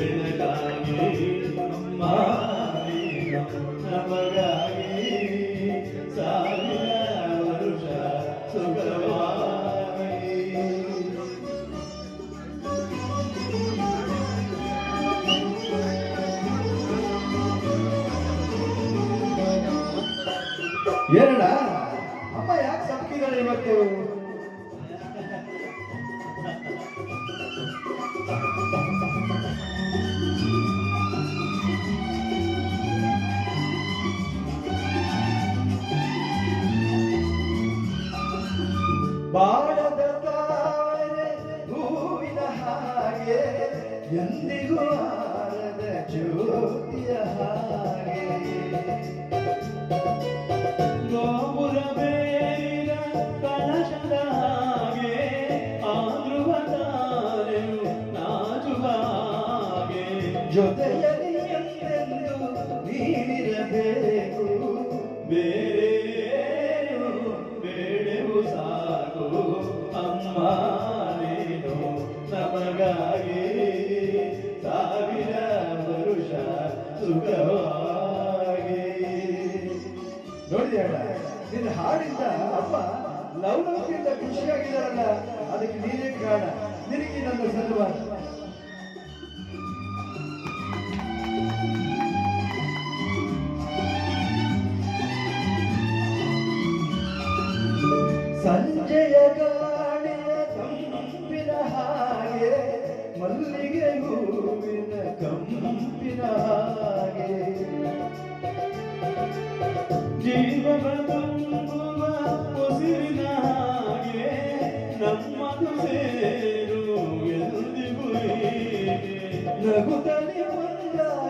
ಸುಖವಾಗಿ ಏನಣ್ಣ ಅಮ್ಮ ಯಾಕೆ ಸಪ್ಕಿದಾಳೆ ಇವತ್ತು? ಹಾಗೆ ಎಂದಿಗೂ ಆರದ ಜ್ಯೋತಿಯ ಹಾಗೆ ಗೋಪುರ ಬೇರಿನ ಕಲಶದ ಹಾಗೆ ಆದ್ರುವ ತಾರೆಯು ನಾಚುವ ಹಾಗೆ ಜೊತೆಯಲ್ಲಿ ಸುಖವಾಗಿ ನೋಡಿದೆಯಲ್ಲ ನಿನ್ನ ಹಾಡಿಂದ ಅಪ್ಪ ಲವಲವಿಕೆಯಿಂದ ಖುಷಿಯಾಗಿದ್ದಾರಲ್ಲ, ಅದಕ್ಕೆ ನೀನೇ ಕಾರಣ. ನಿನಗೆ ನನ್ನ ಸನ್ಮಾನ ಸಂಜೆಯ ಗಾಳಿಯ ತಂಪಿನ ಹಾಗೆ, ಮಲ್ಲಿಗೆ ಹೂವಿನ ಕಂಪಿನ ಹಾಗೆ. ಜೀವನ ತುಂಬುವ ಉಸಿರಿನ ಹಾಗೆ ನಮ್ಮದು ಸೇರು ಎಂದಿಗೂ ಹೀಗೆ ನಗುತ್ತಲೇ ಒಂದಾಗಿ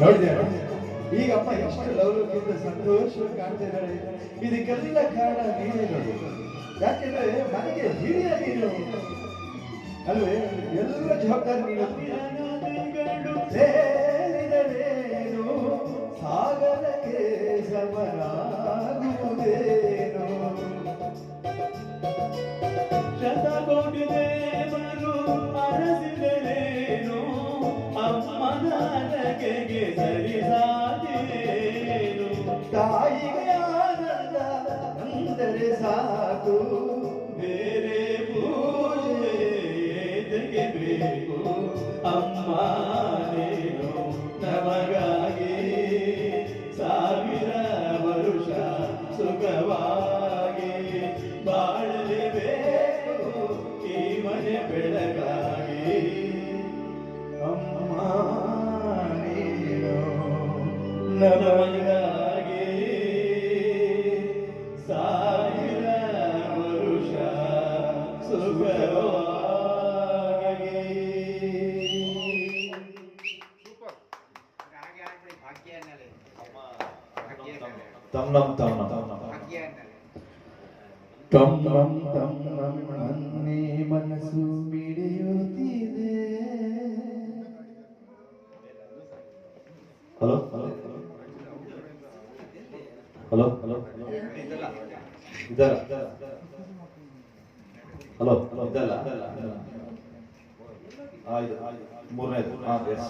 ನೋಡಿದೆ ಈಗ ಅಮ್ಮ ಎಷ್ಟು ಲವಲವಿಕೆಯಿಂದ ಸಂತೋಷವಾಗಿ ಕಾಣ್ತಾ ಇದ್ದಾಳೆ ಇದಕ್ಕೆಲ್ಲ ಕಾರಣ ನೀನೇ ನೋಡಿ. ಯಾಕೆಂದ್ರೆ ನನಗೆ ಹಿರಿಯ ನೀನು. ಅಲ್ವೇ? ಎಲ್ಲ ಜವಾಬ್ದಾರಿ ನೀನು ಸೇರಿದರೇನು ಸಾಗರಕ್ಕೆ ಸಮರಾಗುವುದೇನು? ಶತಕೋಟಿ ಅಂದರೆ ಸಾಕು ಬೇರೆ ಪೂಜೆ ಎದೆಗೆ ಬೇಕು ಅಮ್ಮ ನೀನು ನಮಗಾಗಿ ಸಾವಿರ ವರುಷ ಸುಖವಾಗಿ ಬಾಳಲೇಬೇಕು ಈ ಮನೆ ಬೆಳಗಾಗಿ ಅಮ್ಮ ನೀನು ನಮಗಾಗಿ ತಮ್ ತಮ್ ನಮ್ ತಮ್ ನಮ್ ಟಮ್ ನಮ್ ನನ್ನೇ hello hello hello hello hello ಇದಲ್ಲ ಮೂರನೇದು. ಹಾಂ ಎಸ್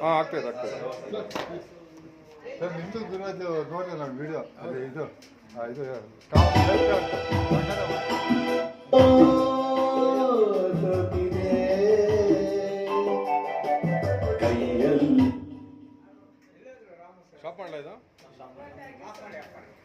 ಹಾಂ ಆಗ್ತದೆ ಆಗ್ತದೆ ಸರ್ ನಿಮ್ಮದು ಗುರುದು ನೋಡಿ ನಾನು ವಿಡಿಯೋ ಅದು ಇದು. ಶಾಪ್ ಮಾಡಲ